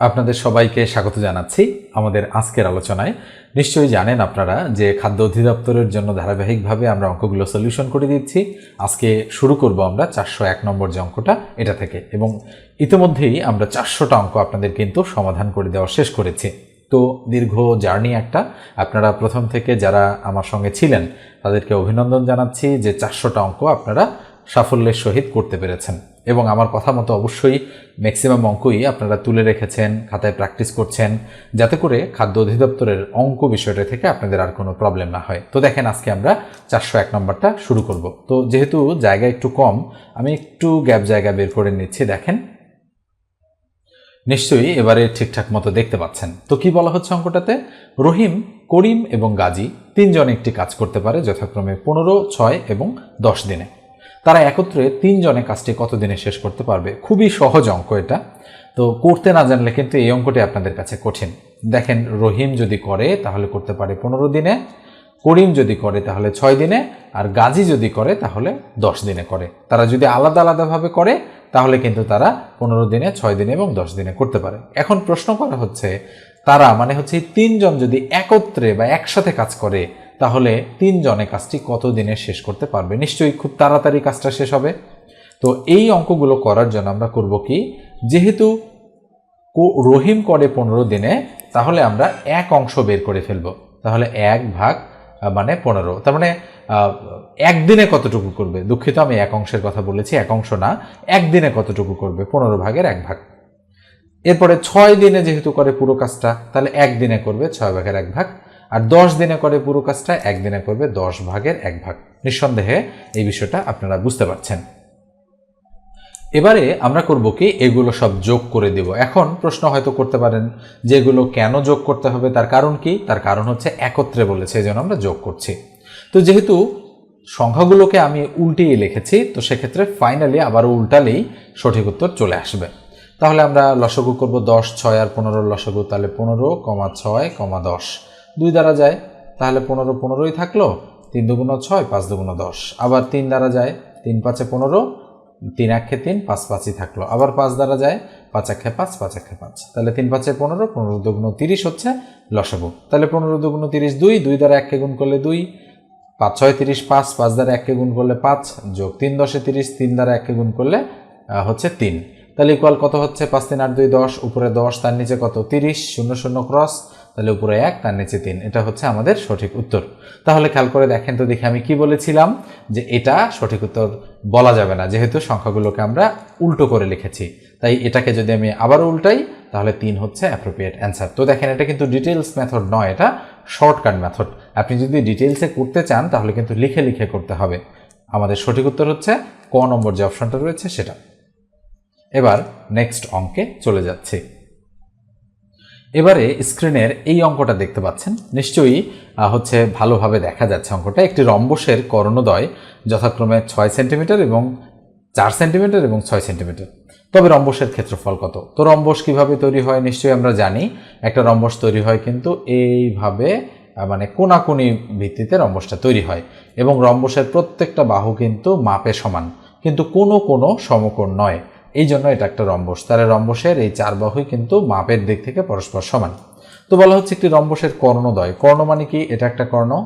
আপনাদের সবাইকে স্বাগত জানাচ্ছি আমাদের আজকের আলোচনায়। নিশ্চয়ই জানেন আপনারা যে খাদ্য অধিদপ্তরের জন্য ধারাবাহিকভাবে আমরা অঙ্কগুলো সলিউশন করে দিচ্ছি। আজকে শুরু করব আমরা চারশো এক নম্বর যে অঙ্কটা, এটা থেকে। এবং ইতিমধ্যেই আমরা চারশোটা অঙ্ক আপনাদের কিন্তু সমাধান করে দেওয়া শেষ করেছি। তো দীর্ঘ জার্নি একটা। আপনারা প্রথম থেকে যারা আমার সঙ্গে ছিলেন, তাদেরকে অভিনন্দন জানাচ্ছি যে চারশোটা অঙ্ক আপনারা সাফল্যের সহিত করতে পেরেছেন। এবং আমার কথা মতো অবশ্যই ম্যাক্সিমাম অঙ্কই আপনারা তুলে রেখেছেন, খাতায় প্র্যাকটিস করছেন, যাতে করে খাদ্য অধিদপ্তরের অঙ্ক বিষয়টা থেকে আপনাদের আর কোনো প্রবলেম না হয়। তো দেখেন, আজকে আমরা চারশো এক নম্বরটা শুরু করব। তো যেহেতু জায়গা একটু কম, আমি একটু গ্যাপ জায়গা বের করে নিচ্ছি, দেখেন। নিশ্চয়ই এবারে ঠিকঠাক মতো দেখতে পাচ্ছেন। তো কি বলা হচ্ছে অঙ্কটাতে? রহিম, করিম এবং গাজী তিনজন একটি কাজ করতে পারে যথাক্রমে পনেরো, ছয় এবং দশ দিনে। তারা একত্রে তিনজনে কাজটি কত দিনে শেষ করতে পারবে? খুবই সহজ অঙ্ক এটা। তো করতে না জানলে কিন্তু এই অঙ্কটি আপনাদের কাছে কঠিন। দেখেন, রহিম যদি করে, তাহলে করতে পারে পনেরো দিনে। করিম যদি করে, তাহলে ছয় দিনে। আর গাজী যদি করে, তাহলে দশ দিনে করে। তারা যদি আলাদা আলাদাভাবে করে, তাহলে কিন্তু তারা পনেরো দিনে, ছয় দিনে এবং দশ দিনে করতে পারে। এখন প্রশ্ন করা হচ্ছে, তারা মানে হচ্ছে তিনজন যদি একত্রে বা একসাথে কাজ করে তাহলে তিনজনে কাজটি কত দিনে শেষ করতে পারবে? নিশ্চয়ই খুব তাড়াতাড়ি কাজটা শেষ হবে। তো এই অঙ্কগুলো করার জন্য আমরা করব কি, যেহেতু রহিম করে পনেরো দিনে, তাহলে আমরা এক অংশ বের করে ফেলব। তাহলে এক ভাগ মানে পনেরো। তার মানে একদিনে কতটুকু করবে? দুঃখিত, আমি এক অংশের কথা বলেছি, এক অংশ না, একদিনে কতটুকু করবে? পনেরো ভাগের এক ভাগ। এরপরে ছয় দিনে যেহেতু করে পুরো কাজটা, তাহলে একদিনে করবে ছয় ভাগের এক ভাগ। আর দশ দিনে করে পুরো কাজটা একদিনে করবে দশ ভাগের এক ভাগ। নিঃসন্দেহে এই বিষয়টা আপনারা বুঝতে পারছেন। এবারে আমরা করব কি, এগুলো সব যোগ করে দেব। এখন প্রশ্ন হয়তো করতে পারেন যে এগুলো কেন যোগ করতে হবে, তার কারণ কি? তার কারণ হচ্ছে একত্রে বলেছে এই জন্য আমরা যোগ করছি। তো যেহেতু সংখ্যাগুলোকে আমি উল্টিয়ে লিখেছি, তো সেক্ষেত্রে ফাইনালি আবার উল্টালেই সঠিক উত্তর চলে আসবে। তাহলে আমরা লসগু করব দশ, ছয় আর পনেরো, লসগু তাহলে পনেরো, কমা ছয়, কমা দশ। দুই দ্বারা যায়, তাহলে পনেরো পনেরোই থাকল, তিন দুগুণ ছয়, পাঁচ দুগুণ দশ। আবার তিন দ্বারা যায়, তিন পাঁচে পনেরো, তিন একে তিন, পাঁচ পাঁচই থাকল। আবার পাঁচ দ্বারা যায়, পাঁচ একে পাঁচ পাঁচ একে পাঁচ। তাহলে তিন পাঁচে পনেরো পনেরো দুগুণ তিরিশ হচ্ছে লসগু। তাহলে পনেরো দুগুণ তিরিশ দুই দুই দ্বারা এককে গুণ করলে দুই, পাঁচ ছয় তিরিশ পাঁচ পাঁচ দ্বারা এককে গুণ করলে পাঁচ, যোগ তিন দশে তিরিশ, তিন দ্বারা এককে গুণ করলে হচ্ছে তিন। তাহলে ইকুয়াল কত হচ্ছে? পাঁচ, তিন, আট, দুই, দশ, উপরে দশ, তার নিচে কত? তিরিশ, শূন্য শূন্য ক্রস তাহলে উপরে এক, তার নিচে তিন। এটা হচ্ছে আমাদের সঠিক উত্তর। তাহলে খেয়াল করে দেখেন তো দেখে আমি কি বলেছিলাম? যে এটা সঠিক উত্তর বলা যাবে না, যেহেতু সংখ্যাগুলোকে আমরা উল্টো করে লিখেছি। তাই এটাকে যদি আমি আবারও উল্টাই, তাহলে তিন হচ্ছে অ্যাপ্রোপ্রিয়েট অ্যান্সার তো দেখেন, এটা কিন্তু ডিটেলস মেথড নয়, এটা শর্টকাট মেথড আপনি যদি ডিটেলসে করতে চান, তাহলে কিন্তু লিখে লিখে করতে হবে। আমাদের সঠিক উত্তর হচ্ছে ক নম্বর যে অপশনটা রয়েছে সেটা। এবার নেক্সট অঙ্কে চলে যাচ্ছি। এবারে স্ক্রিনের এই অঙ্কটা দেখতে পাচ্ছেন। নিশ্চয়ই হচ্ছে ভালোভাবে দেখা যাচ্ছে অঙ্কটা। একটি রম্বসের কর্ণদয় যথাক্রমে ছয় সেন্টিমিটার এবং চার সেন্টিমিটার এবং ছয় সেন্টিমিটার। তবে রম্বসের ক্ষেত্রফল কত? তো রম্বস কীভাবে তৈরি হয় নিশ্চয়ই আমরা জানি। একটা রম্বস তৈরি হয় কিন্তু এইভাবে মানে কোনাকুনি ভিত্তিতে রম্বসটা তৈরি হয়। এবং রম্বসের প্রত্যেকটা বাহু কিন্তু মাপে সমান। কিন্তু কোনো কোনো সমকোণ নয়। এই জন্য এটা একটা রম্বস। তাহলে রম্বসের এই চার বাহুই কিন্তু মাপের দিক থেকে পরস্পর সমান। তো বলা হচ্ছে একটি রম্বসের কর্ণদয়। কর্ণ মানে কি? এটা একটা কর্ণ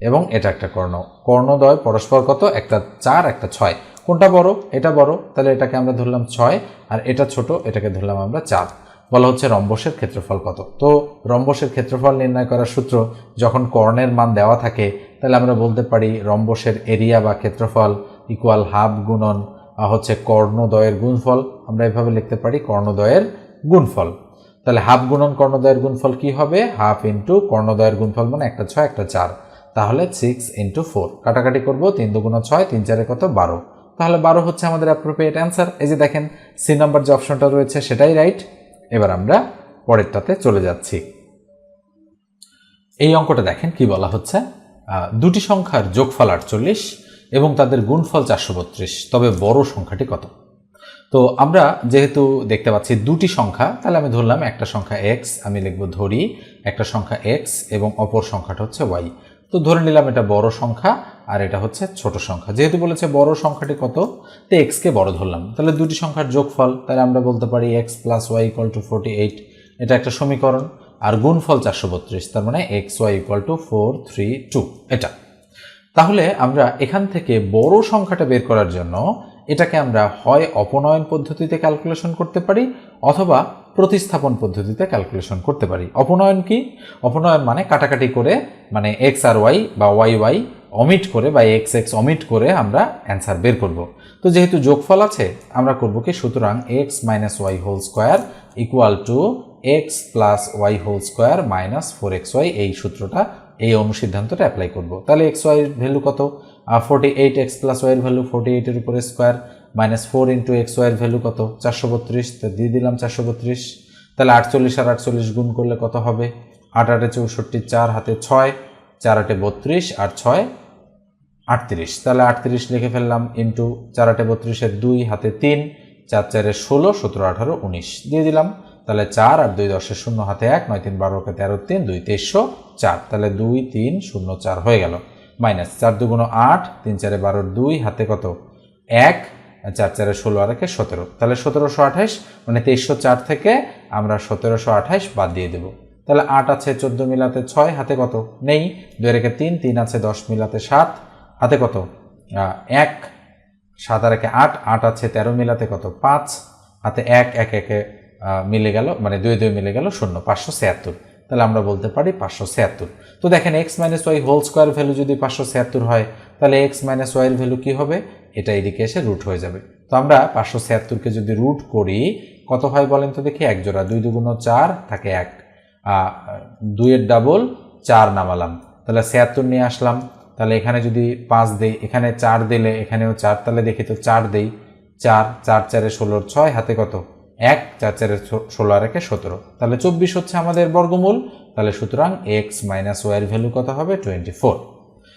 এবং এটা একটা কর্ণ। কর্ণদয় পরস্পর কত? একটা চার, একটা ছয়। কোনটা বড়? এটা বড়। তাহলে এটাকে আমরা ধরলাম ছয়। আর এটা ছোট, এটাকে ধরলাম আমরা চার। বলা হচ্ছে রম্বসের ক্ষেত্রফল কত? তো রম্বসের ক্ষেত্রফল নির্ণয় করার সূত্র যখন কর্ণের মান দেওয়া থাকে, তাহলে আমরা বলতে পারি রম্বসের এরিয়া বা ক্ষেত্রফল ইকুয়াল হাফ গুণন হচ্ছে কর্ণদয়ের গুণফল। আমরা এভাবে লিখতে পারি কর্ণদয়ের গুণফল। তাহলে হাফ গুণন কর্ণদয়ের গুণফল কি হবে? হাফ ইন্টু কর্ণদয়ের গুণফল মানে একটা ছয়, একটা চার। তাহলে সিক্স ইন্টু ফোর কাটাকাটি করব, তিন দুগুণ ছয়, তিন চারে কত? বারো। তাহলে বারো হচ্ছে আমাদের অ্যাপ্রোপ্রিয়েট অ্যান্সার এই যে দেখেন সি নাম্বার যে অপশনটা রয়েছে সেটাই রাইট এবার আমরা পরেরটাতে চলে যাচ্ছি। এই অঙ্কটা দেখেন কি বলা হচ্ছে? দুটি সংখ্যার যোগফল আটচল্লিশ এবং তাদের গুণফল চারশো বত্রিশ, তবে বড় সংখ্যাটি কত? তো আমরা যেহেতু দেখতে পাচ্ছি দুটি সংখ্যা, তাহলে আমি ধরলাম একটা সংখ্যা এক্স আমি লিখব ধরি, একটা সংখ্যা এক্স এবং অপর সংখ্যাটা হচ্ছে ওয়াই তো ধরে নিলাম এটা বড় সংখ্যা আর এটা হচ্ছে ছোট সংখ্যা। যেহেতু বলেছে বড় সংখ্যাটি কত, তো এক্সকে বড় ধরলাম। তাহলে দুটি সংখ্যার যোগফল, তাহলে আমরা বলতে পারি x plus y equal to forty eight এটা একটা সমীকরণ। আর গুণফল চারশো বত্রিশ, তার মানে x y equal to four three two এটা। তাহলে আমরা এখান থেকে বড় সংখ্যাটা বের করার জন্য এটাকে আমরা হয় অপনয়ন পদ্ধতিতে ক্যালকুলেশন করতে পারি, অথবা প্রতিস্থাপন পদ্ধতিতে ক্যালকুলেশন করতে পারি। অপনয়ন কি? অপনয়ন মানে কাটাকাটি করে মানে এক্স আর ওয়াই বা ওয়াই ওয়াই অমিট করে বা এক্স এক্স অমিট করে আমরা অ্যান্সার বের করব। তো যেহেতু যোগফল আছে, আমরা করব কি? সুতরাং x minus y whole square equal to x plus y whole square minus four x y এই সূত্রটা এই অনুসিদ্ধান্তটা অ্যাপ্লাই করব। তাহলে এক্স ওয়াই ভ্যালু কত? ফোর্টি এইট এক্স প্লাস ওয়াইয়ের ভ্যালু ফোর্টি এইটের উপরে square minus four into x ওয়াইয়ের ভ্যালু কত? চারশো বত্রিশ। তা দিয়ে দিলাম চারশো বত্রিশ। তাহলে আটচল্লিশ আর আটচল্লিশ গুণ করলে কত হবে? আট আটে চৌষট্টি, চার হাতে ছয়, চার আটে বত্রিশ আর ছয় আটত্রিশ। তাহলে আটত্রিশ লিখে ফেললাম ইন্টু চার আটে বত্রিশের দুই, হাতে তিন, চার চারে ষোলো, সতেরো, আঠারো, উনিশ। দিয়ে দিলাম তাহলে চার আর দুই দশের শূন্য হাতে এক, নয় তিন বারোকে তেরো, তিন, দুই, তেইশশো চার। তাহলে দুই, তিন, শূন্য, চার হয়ে গেল। মাইনাস চার দুগুণো আট, তিন চারে বারোর দুই, হাতে কত? এক চার চারে ষোলো আর একে সতেরো। তাহলে সতেরোশো আঠাইশ মানে তেইশশো চার থেকে আমরা সতেরোশো আঠাইশ বাদ দিয়ে দেবো। তাহলে আট আছে চোদ্দ মিলাতে ছয়, হাতে কত? নেই। দুই রেখে তিন তিন আছে দশ মিলাতে সাত, হাতে কত? এক। সাত আর একে আট আট আছে তেরো মিলাতে কত? পাঁচ। হাতে এক এক, একে মিলে গেল মানে দুই দুই মিলে গেল শূন্য, পাঁচশো ছিয়াত্তর। তাহলে আমরা বলতে পারি পাঁচশো ছিয়াত্তর। তো দেখেন x minus y whole square value যদি পাঁচশো ছিয়াত্তর হয়, তাহলে এক্স মাইনাস ওয়াইয়ের ভ্যালু কী হবে? এটা এদিকে এসে রুট হয়ে যাবে। তো আমরা পাঁচশো ছিয়াত্তরকে যদি রুট করি, কত হয় বলেন তো দেখি? এক জোড়া, দুই দুগুণ চার থাকে এক। দুইয়ের ডাবল চার নামালাম। তাহলে ছিয়াত্তর নিয়ে আসলাম। তাহলে এখানে যদি পাঁচ দেই, এখানে চার দিলে এখানেও চার, তাহলে দেখি তো চার দেই। চার চার, চারে ষোলোর ছয়, হাতে কত? এক চার চারে ষো- ষোলো আর একে সতেরো। তাহলে চব্বিশ হচ্ছে আমাদের বর্গমূল, তাহলে সুতরাং এক্স মাইনাস ওয়াইয়ের ভ্যালু কত হবে? টোয়েন্টি ফোর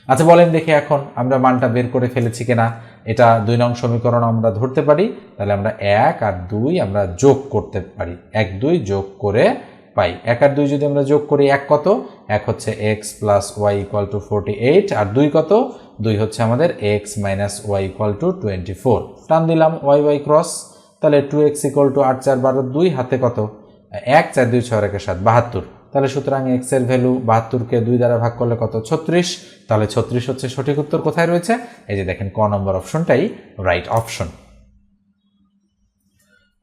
আচ্ছা বলেন দেখি এখন আমরা মানটা বের করে ফেলেছি কিনা। এটা দুই নং সমীকরণ আমরা ধরতে পারি। তাহলে আমরা এক আর দুই আমরা যোগ করতে পারি। এক, দুই যোগ করে পাই। এক আর দুই যদি আমরা যোগ করি, এক কত? এক হচ্ছে x plus y equal to forty eight আর দুই কত? দুই হচ্ছে আমাদের x minus y equal to twenty four টান দিলাম ওয়াই ওয়াই ক্রস তাহলে টু এক্স ইকুয়াল টু আট চার বারো দুই হাতে কত? এক চার দুই ছয় একে সাত, বাহাত্তর। তাহলে সুতরাং এক্সের ভ্যালু বাহাত্তরকে দুই দ্বারা ভাগ করলে কত? ছত্রিশ। তাহলে ছত্রিশ হচ্ছে সঠিক উত্তর কোথায় রয়েছে? এই যে দেখেন, ক নম্বর অপশনটাই রাইট অপশন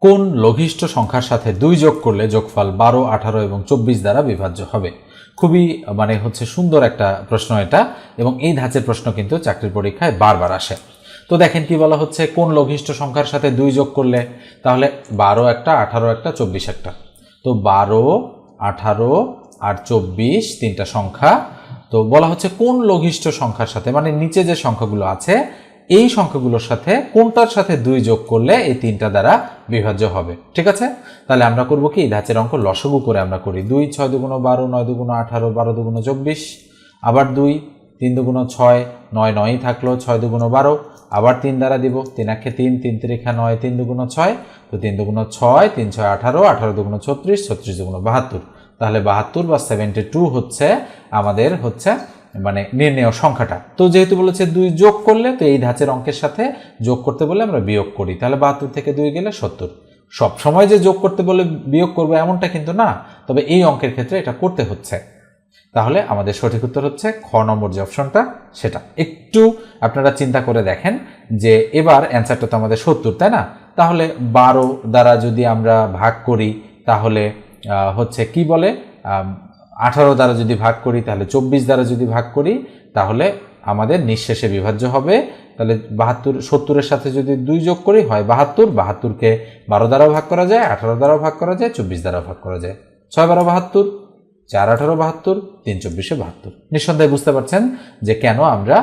কোন লঘিষ্ঠ সংখ্যার সাথে দুই যোগ করলে যোগফল বারো, আঠারো এবং চব্বিশ দ্বারা বিভাজ্য হবে? খুবই মানে হচ্ছে সুন্দর একটা প্রশ্ন এটা এবং এই ধাঁচের প্রশ্ন কিন্তু চাকরির পরীক্ষায় বারবার আসে। তো দেখেন কি বলা হচ্ছে, কোন লঘিষ্ঠ সংখ্যার সাথে দুই যোগ করলে? তাহলে বারো একটা, আঠারো একটা, চব্বিশ একটা। তো বারো, আঠারো আর চব্বিশ, তিনটা সংখ্যা। তো বলা হচ্ছে কোন লঘিষ্ঠ সংখ্যার সাথে মানে নিচে যে সংখ্যাগুলো আছে, এই সংখ্যাগুলোর সাথে কোনটার সাথে দুই যোগ করলে এই তিনটা দ্বারা বিভাজ্য হবে? ঠিক আছে? তাহলে আমরা করব কি? ধাঁচের অঙ্ক লসগু করে আমরা করি। দুই, ছয় দুগুণ বারো, নয় দুগুণ আঠারো, বারো দুগুণ চব্বিশ। আবার দুই, তিন দুগুণ ছয়, নয় নয়ই থাকল, ছয় দুগুণ বারো। আবার তিন দ্বারা দিব। তিন একে তিন তিন তিরিখা নয়, তিন দুগুণ ছয়। তো তিন দুগুণ ছয়, তিন ছয় আঠারো আঠারো দুগুণ ছত্রিশ ছত্রিশ দুগুণ বাহাত্তর। তাহলে বাহাত্তর বা সেভেন্টি টু হচ্ছে আমাদের হচ্ছে মানে নির্ণেয় সংখ্যাটা। তো যেহেতু বলেছে দুই যোগ করলে, তো এই ধাঁচের অঙ্কের সাথে যোগ করতে বলে আমরা বিয়োগ করি। তাহলে বাহাত্তর থেকে দুই গেলে সত্তর। সব সময় যে যোগ করতে বলে বিয়োগ করব এমনটা কিন্তু না। তবে এই অঙ্কের ক্ষেত্রে এটা করতে হচ্ছে। তাহলে আমাদের সঠিক উত্তর হচ্ছে খ নম্বর যে অপশনটা, সেটা। একটু আপনারা চিন্তা করে দেখেন যে এবার অ্যান্সারটা তো আমাদের সত্তর, তাই না? তাহলে বারো দ্বারা যদি আমরা ভাগ করি, তাহলে হচ্ছে কি বলে? আঠারো দ্বারা যদি ভাগ করি, তাহলে চব্বিশ দ্বারা যদি ভাগ করি, তাহলে আমাদের নিঃশেষে বিভাজ্য হবে। তাহলে বাহাত্তর, সত্তরের সাথে যদি দুই যোগ করি, হয় বাহাত্তর, বাহাত্তরকে বারো দ্বারাও ভাগ করা যায়, আঠারো দ্বারাও ভাগ করা যায়, চব্বিশ দ্বারাও ভাগ করা যায়। ছয় বারো বাহাত্তর চার আঠারো বাহাত্তর, তিন চব্বিশে বাহাত্তর। নিঃসন্দেহে বুঝতে পারছেন যে কেন আমরা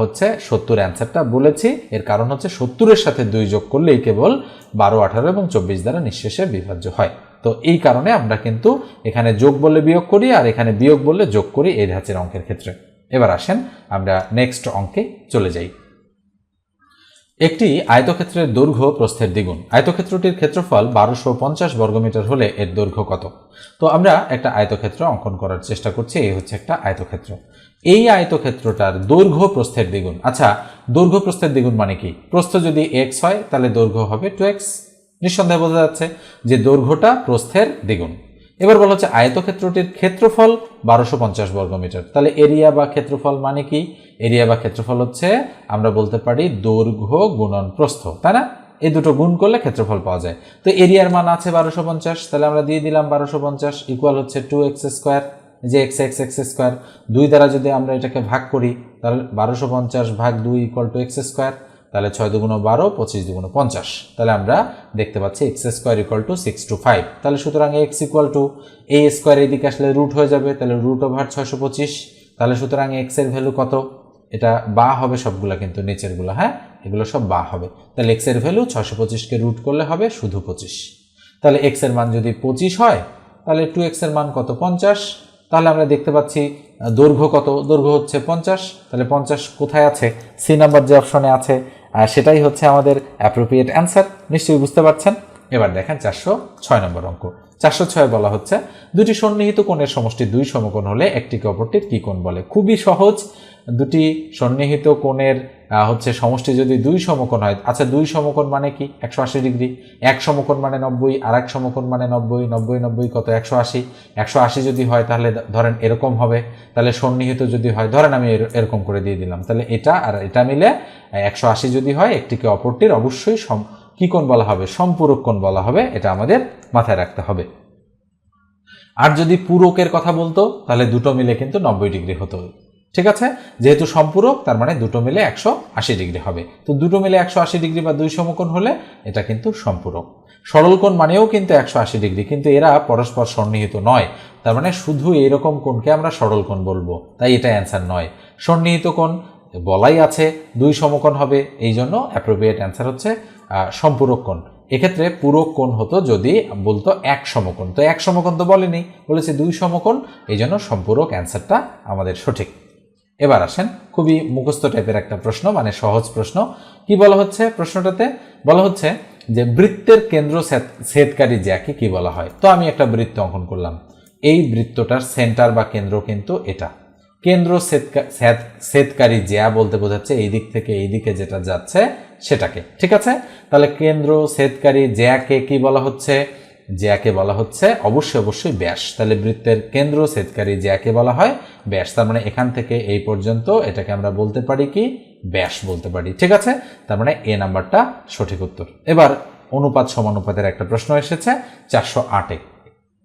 হচ্ছে সত্তর অ্যান্সারটা বলেছি। এর কারণ হচ্ছে সত্তরের সাথে দুই যোগ করলেই কেবল বারো আঠারো এবং চব্বিশ দ্বারা নিঃশেষে বিভাজ্য হয়। তো এই কারণে আমরা কিন্তু এখানে যোগ বললে বিয়োগ করি আর এখানে বিয়োগ বললে যোগ করি এই ধাঁচের অঙ্কের ক্ষেত্রে। এবার আসেন আমরা নেক্সট অঙ্কে চলে যাই। একটি আয়তক্ষেত্রের দৈর্ঘ্য প্রস্থের দ্বিগুণ। আয়তক্ষেত্রটির ক্ষেত্রফল বারোশো পঞ্চাশ বর্গমিটার হলে এর দৈর্ঘ্য কত? তো আমরা একটা আয়তক্ষেত্র অঙ্কন করার চেষ্টা করছি, এই হচ্ছে একটা আয়তক্ষেত্র। এই আয়তক্ষেত্রটার দৈর্ঘ্য প্রস্থের দ্বিগুণ। আচ্ছা দৈর্ঘ্য প্রস্থের দ্বিগুণ মানে কি? প্রস্থ যদি এক্স হয়, তাহলে দৈর্ঘ্য হবে টু এক্স নিঃসন্দেহে বোঝা যাচ্ছে যে দৈর্ঘ্যটা প্রস্থের দ্বিগুণ। এবার বলা হচ্ছে আয়তক্ষেত্রটির ক্ষেত্রফল বারোশো পঞ্চাশ বর্গমিটার তাহলে এরিয়া বা ক্ষেত্রফল মানে কি? এরিয়া বা ক্ষেত্রফল হচ্ছে, আমরা বলতে পারি দৈর্ঘ্য গুণন প্রস্থ, তাই না? এই দুটো গুণ করলে ক্ষেত্রফল পাওয়া যায়। তো এরিয়ার মান আছে বারোশো পঞ্চাশ, তাহলে আমরা দিয়ে দিলাম বারোশো পঞ্চাশ ইকুয়াল হচ্ছে টু এক্স স্কোয়ার যে এক্স এক্স এক্স স্কোয়ার দুই দ্বারা যদি আমরা এটাকে ভাগ করি, তাহলে বারোশো পঞ্চাশ ভাগ দুই ইকুয়াল টু এক্স স্কোয়ার তাহলে ছয় দুগুণ বারো, পঁচিশ দুগুণ পঞ্চাশ। তাহলে আমরা দেখতে পাচ্ছি x square equal to six two five তাহলে সুতরাং এক্স ইকুয়াল টু এ স্কোয়ার এদিকে আসলে রুট হয়ে যাবে, তাহলে রুট ওভার ছয়শো পঁচিশ। তাহলে সুতরাং এক্সের ভ্যালু কত? এটা বা হবে সবগুলা কিন্তু নিচেরগুলো হ্যাঁ? এগুলো সব বা হবে। তাহলে এক্সের ভ্যালু ছয়শো পঁচিশকে রুট করলে হবে শুধু পঁচিশ। তাহলে এক্সের মান যদি পঁচিশ হয়, তাহলে টু এক্সের মান কত? পঞ্চাশ। তাহলে আমরা দেখতে পাচ্ছি দৈর্ঘ্য কত? দৈর্ঘ্য হচ্ছে পঞ্চাশ। তাহলে পঞ্চাশ কোথায় আছে? সি নাম্বার যে অপশনে আছে আর সেটাই হচ্ছে আমাদের অ্যাপ্রোপ্রিয়েট অ্যান্সার নিশ্চয়ই বুঝতে পারছেন। এবার দেখেন চারশো ছয় নম্বর অঙ্ক। চারশো ছয় বলা হচ্ছে। দুটি সন্নিহিত কোণের সমষ্টি দুই সমকোণ হলে একটিকে অপরটির কি কোণ বলে? খুবই সহজ। দুটি সন্নিহিত কোণের হচ্ছে সমষ্টি যদি দুই সমকোণ হয় আচ্ছা দুই সমকোণ মানে কি? একশো আশি ডিগ্রি। এক সমকোণ মানে নব্বই, আর এক সমকোণ মানে নব্বই নব্বই নব্বই কত? একশো আশি। একশো আশি যদি হয় তাহলে ধরেন এরকম হবে। তাহলে সন্নিহিত যদি হয়, ধরেন আমি এর- এরকম করে দিয়ে দিলাম। তাহলে এটা আর এটা মিলে একশো আশি যদি হয়, একটিকে অপরটির অবশ্যই সম কি কোণ বলা হবে? সম্পূরক কোণ বলা হবে, এটা আমাদের মাথায় রাখতে হবে। আর যদি পূরকের কথা বলতো, তাহলে দুটো মিলে কিন্তু নব্বই ডিগ্রি হতো। ঠিক আছে? যেহেতু সম্পূরক, তার মানে দুটো মিলে একশো আশি ডিগ্রি হবে। তো দুটো মিলে একশো আশি ডিগ্রি বা দুই সমকোণ হলে এটা কিন্তু সম্পূরক। সরলকোণ মানেও কিন্তু একশো আশি ডিগ্রি, কিন্তু এরা পরস্পর সন্নিহিত নয়। তার মানে শুধু এরকম কোণকে আমরা সরল কোণ বলব, তাই এটা অ্যান্সার নয়। সন্নিহিত কোণ বলাই আছে, দুই সমকোণ হবে এই জন্য অ্যাপ্রোপ্রিয়েট অ্যান্সার হচ্ছে সম্পূরক কোণ। এক্ষেত্রে পূরক কোণ হতো যদি বলতো এক সমকোণ। তো এক সমকোণ তো বলেনি, বলেছে দুই সমকোণ এই জন্য সম্পূরক অ্যান্সারটা আমাদের সঠিক। এবার আসেন খুবই মুখস্থ টাইপের একটা প্রশ্ন মানে সহজ প্রশ্ন। কি বলা হচ্ছে প্রশ্নটাতে? বলা হচ্ছে যে বৃত্তের কেন্দ্র ছেদকারী জ্যাকে কি বলা হয়? তো আমি একটা বৃত্ত অঙ্কন করলাম। এই বৃত্তটার সেন্টার বা কেন্দ্র কিন্তু এটা। কেন্দ্র ছেদ- জ্যা বলতে বোঝাচ্ছে এই দিক থেকে এই দিকে যেটা যাচ্ছে সেটাকে। ঠিক আছে? তাহলে কেন্দ্র, ছেদকারী, জ্যাকে কি বলা হচ্ছে? জ্যাকে বলা হচ্ছে অবশ্যই অবশ্যই ব্যাস। তাহলে বৃত্তের কেন্দ্র, ছেদকারী, জ্যাকে বলা হয় ব্যাস। তার মানে এখান থেকে এই পর্যন্ত এটাকে আমরা বলতে পারি কি? ব্যাস বলতে পারি। ঠিক আছে? তার মানে এ নাম্বারটা সঠিক উত্তর। এবার অনুপাত সমানুপাতের একটা প্রশ্ন এসেছে, চারশো আটে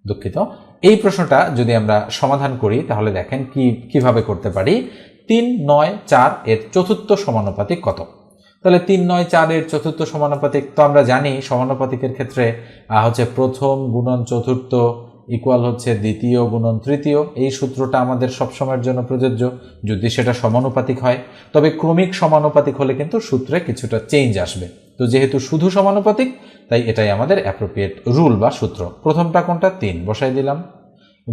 দুঃখিত। এই প্রশ্নটা যদি আমরা সমাধান করি, তাহলে দেখেন কি, কীভাবে করতে পারি? তিন, নয়, চার এর চতুর্থ সমানুপাতিক কত? তাহলে তিন নয় চার এর চতুর্থ সমানুপাতিক তো আমরা জানি, সমানুপাতিকের ক্ষেত্রে হচ্ছে প্রথম গুণন চতুর্থ ইকুয়াল হচ্ছে দ্বিতীয় গুণন তৃতীয়। এই সূত্রটা আমাদের সবসময়ের জন্য প্রযোজ্য। যদি সেটা সমানুপাতিক হয়, তবে ক্রমিক সমানুপাতিক হলে কিন্তু সূত্রে কিছুটা চেঞ্জ আসবে। তো যেহেতু শুধু সমানুপাতিক, তাই এটাই আমাদের অ্যাপ্রোপ্রিয়েট রুল বা সূত্র। প্রথমটা কোনটা? তিন। বসাই দিলাম।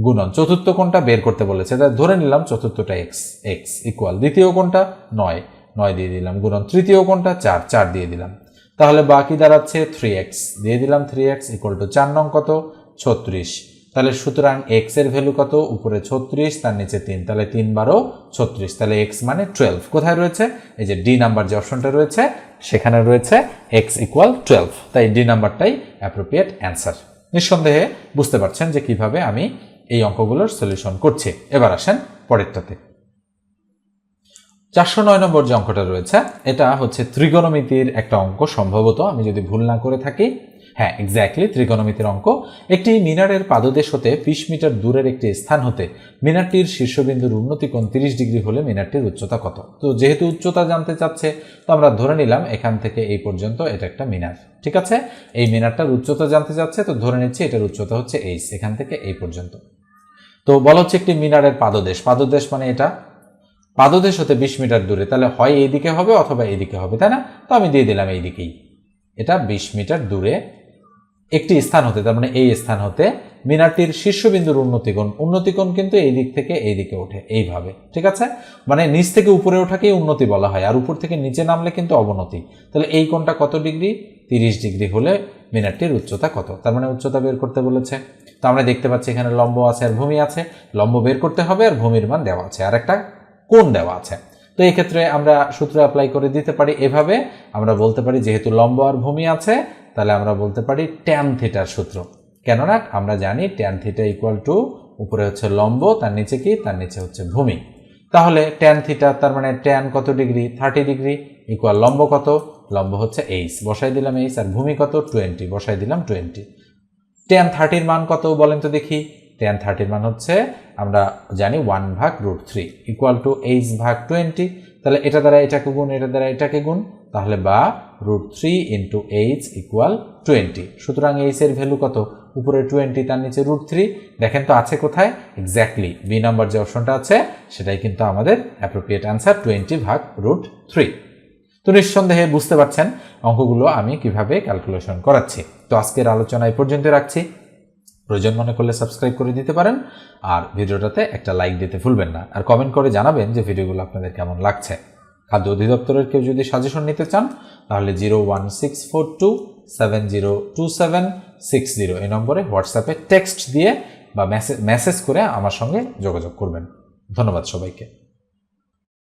গুণন চতুর্থ কোনটা? বের করতে বলেছে। তাই ধরে নিলাম চতুর্থটা এক্স এক্স ইকুয়াল দ্বিতীয় কোনটা? নয়। নয় দিয়ে দিলাম, গুণন তৃতীয় কোনটা চার চার দিয়ে দিলাম। তাহলে বাকি দাঁড়াচ্ছে থ্রি এক্স দিয়ে দিলাম থ্রি এক্স ইকুয়াল টু চার নং কত? ছত্রিশ। তাহলে সুতরাং এক্সের ভ্যালু কত? উপরে ছত্রিশ, তার নিচে তিন, তাহলে তিন বারো, ছত্রিশ। তাহলে এক্স মানে টুয়েলভ কোথায় রয়েছে? এই যে ডি নাম্বার যে অপশনটা রয়েছে, সেখানে রয়েছে এক্স ইকুয়াল টুয়েলভ তাই ডি নাম্বারটাই অ্যাপ্রোপ্রিয়েট অ্যান্সার নিঃসন্দেহে বুঝতে পারছেন যে কীভাবে আমি এই অঙ্কগুলোর সলিউশন করছি। এবার আসেন পরেরটাতে। চারশো নয় নম্বর যে অঙ্কটা রয়েছে, এটা হচ্ছে ত্রিগণমিতির একটা অঙ্ক সম্ভবত, আমি যদি ভুল না করে থাকি। হ্যাঁ এক্স্যাক্টলি ত্রিগোণমিতির অঙ্ক। একটি মিনারের পাদদেশ হতে বিশ মিটার দূরের একটি স্থান হতে মিনারটির শীর্ষবিন্দুর উন্নতি কোণ তিরিশ ডিগ্রি হলে মিনারটির উচ্চতা কত? তো যেহেতু উচ্চতা জানতে চাচ্ছে, তো আমরা ধরে নিলাম এখান থেকে এই পর্যন্ত এটা একটা মিনার, ঠিক আছে? এই মিনারটার উচ্চতা জানতে চাচ্ছে, তো ধরে নিচ্ছি এটার উচ্চতা হচ্ছে এইচ, এখান থেকে এই পর্যন্ত। তো বলা হচ্ছে একটি মিনারের পাদদেশ। পাদদেশ মানে এটা? পাদদেশ হতে বিশ মিটার দূরে, তাহলে হয় এইদিকে হবে অথবা এইদিকে হবে, তাই না? তো আমি দিয়ে দিলাম এইদিকেই। এটা বিশ মিটার দূরে একটি স্থান হতে, তার মানে এই স্থান হতে মিনারটির শীর্ষবিন্দুর উন্নতিকোণ উন্নতিকোণ কিন্তু এই দিক থেকে এই দিকে ওঠে, এইভাবে, ঠিক আছে? মানে নিচ থেকে উপরে ওঠাকেই উন্নতি বলা হয়, আর উপর থেকে নিচে নামলে কিন্তু অবনতি। তাহলে এই কোণটা কত ডিগ্রি? তিরিশ ডিগ্রি হলে মিনারটির উচ্চতা কত? তার মানে উচ্চতা বের করতে বলেছে। তো আমরা দেখতে পাচ্ছি এখানে লম্ব আছে আর ভূমি আছে, লম্ব বের করতে হবে আর ভূমির মান দেওয়া আছে। আর একটা কোণ দেওয়া আছে? তো এই ক্ষেত্রে আমরা সূত্র অ্যাপ্লাই করে দিতে পারি এভাবে। আমরা বলতে পারি যেহেতু লম্ব আর ভূমি আছে, তাহলে আমরা বলতে পারি ট্যান থিটার সূত্র। কেননা আমরা জানি ট্যান থিটা ইকুয়াল টু উপরে হচ্ছে লম্ব, তার নিচে কি? তার নিচে হচ্ছে ভূমি। তাহলে ট্যান থিটা তার মানে ট্যান কত ডিগ্রি? Thirty degree. ইকুয়াল লম্ব কত? লম্ব হচ্ছে এইচ বসাই দিলাম এইচ আর ভূমি কত? টোয়েন্টি বসাই দিলাম টোয়েন্টি টেন থার্টির মান কত বলেন তো দেখি। টেন থার্টির মান হচ্ছে, আমরা জানি ওয়ান ভাগ root three equal to h ভাগ টোয়েন্টি তাহলে এটা দ্বারা এটাকে গুণ, এটা দ্বারা এটাকে গুণ, তাহলে বা root three into h equal twenty সুতরাং এইচ এর ভ্যালু কত? উপরে টোয়েন্টি তার নিচে রুট থ্রি দেখেন তো আছে কোথায়? এক্স্যাক্টলি বি নাম্বার যে অপশনটা আছে, সেটাই কিন্তু আমাদের অ্যাপ্রোপ্রিয়েট অ্যান্সার টোয়েন্টি ভাগ রুট থ্রি তো নিঃসন্দেহে বুঝতে পারছেন অঙ্কগুলো আমি কীভাবে ক্যালকুলেশন করাচ্ছি। তো আজকের আলোচনা এই পর্যন্ত রাখছি। প্রয়োজন মনে করলে সাবস্ক্রাইব করে দিতে পারেন, আর ভিডিওটাতে একটা লাইক দিতে ভুলবেন না। আর কমেন্ট করে জানাবেন যে ভিডিওগুলো আপনাদের কেমন লাগছে। খাদ্য অধিদপ্তরের কেউ যদি সাজেশন নিতে চান, তাহলে zero one six four two seven zero two seven six zero এই নম্বরে হোয়াটসঅ্যাপে টেক্সট দিয়ে বা মেসেজ মেসেজ করে আমার সঙ্গে যোগাযোগ করবেন। ধন্যবাদ সবাইকে।